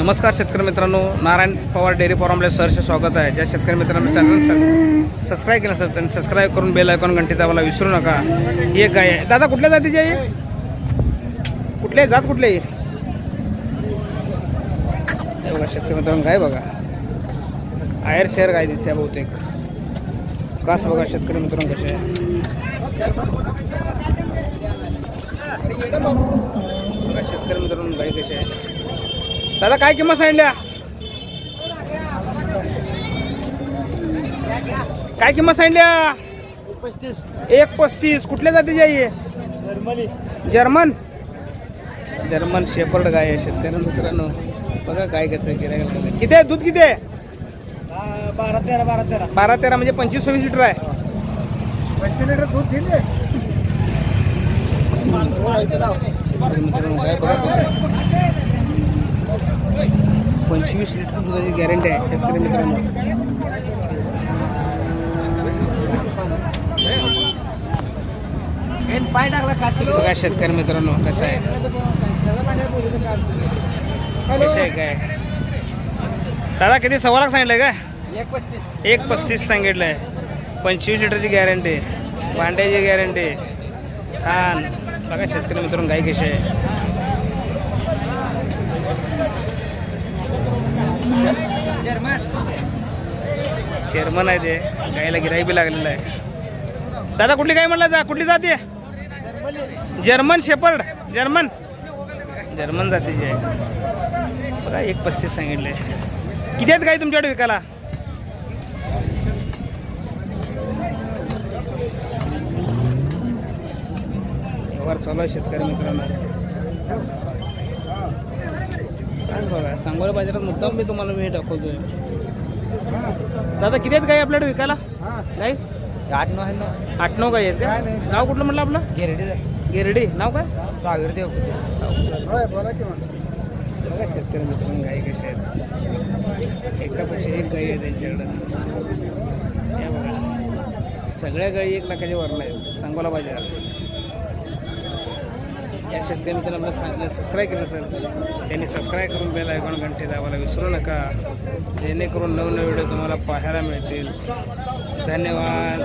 नमस्कार शेतकरी मित्रांनो नारायण पवार डेअरी फॉर्मला सहर्ष स्वागत आहे. ज्या शेतकरी मित्रांनो चॅनल सबस्क्राईब केलं असेल त्यांनी सबस्क्राईब करून बेल ऐकून घंटी दाबायला विसरू नका. ही एक गाय आहे. दादा कुठल्या जातीची आहे ही? कुठल्या जात कुठली आहे हे? बघा शेतकरी मित्रांनो गाय बघा. आयर शेअर गाय दिसते बहुतेक. कास बघा शेतकरी मित्रांनो कसे आहे. बघा शेतकरी मित्रांनो गाय कसे आहे. दादा काय किंमत सांगितल्या काय किंमत सांगितल्या पस्तीस एक पस्तीस. कुठल्या जातीची आहे? Normally German. जर्मन शेपर्ड गाय आहे शेतकऱ्यांना मित्रांनो. बघा काय कसं गिरायला किती आहे? दूध किती आहे? बारा तेरा बारा तेरा बारा तेरा म्हणजे पंचवीस सव्वीस लिटर आहे. पंचवीस लिटर दूध दिले. बघा. पंचवीस लिटर दुधाची गॅरंटी आहे शेतकरी मित्रांनो. बघा शेतकरी मित्रांनो कसं आहे. कसे आहे काय? दादा किती? सव्वा लाख सांगितलंय काय? एक पस्तीस. पस्तीस सांगितलंय. पंचवीस लिटरची गॅरंटी भांड्याची गॅरंटी छान. बघा शेतकरी मित्रांनो गाय कशी आहे. चेअरमन आहे ते. गायला गिराई बी लागलेलं आहे. दादा कुठली गाय म्हणला जा? कुठली जाते जर्मन शेपर्ड. जर्मन. जर्मन जातीची आहे. बघा एक पस्तीस सांगितले. किती आहेत गाय तुमच्याकडे विकायला? व्यवहार चालू आहे शेतकरी मित्रांनो. काय बघा सांगोला बाजारात मुद्दाम मी तुम्हाला मी दाखवतोय. दादा किती आहेत गाय आपल्याकडे विकायला? गाय आठ नऊ आहे ना. आठ नऊ गाय आहेत काय का? नाही. नाव कुठलं म्हटलं आपलं? गिरडी. गिरडी. नाव काय? सागर देव बोला की बघा शेतकरी मित्रांनो गाई कशा आहेत. एकापेक्षा एक गाई आहे त्यांच्याकडं. या बघा. सगळ्या गाई एक लाखाच्या वरला आहेत. सांगोला बाजार या शेतकऱ्यांनी मित्रांनो आपलं चॅनल सबस्क्राईब केलं असेल त्यांनी सबस्क्राईब करून बेल ऐकून घंटे दाबायला विसरू नका. जेणेकरून नवनवे व्हिडिओ तुम्हाला पाहायला मिळतील. धन्यवाद.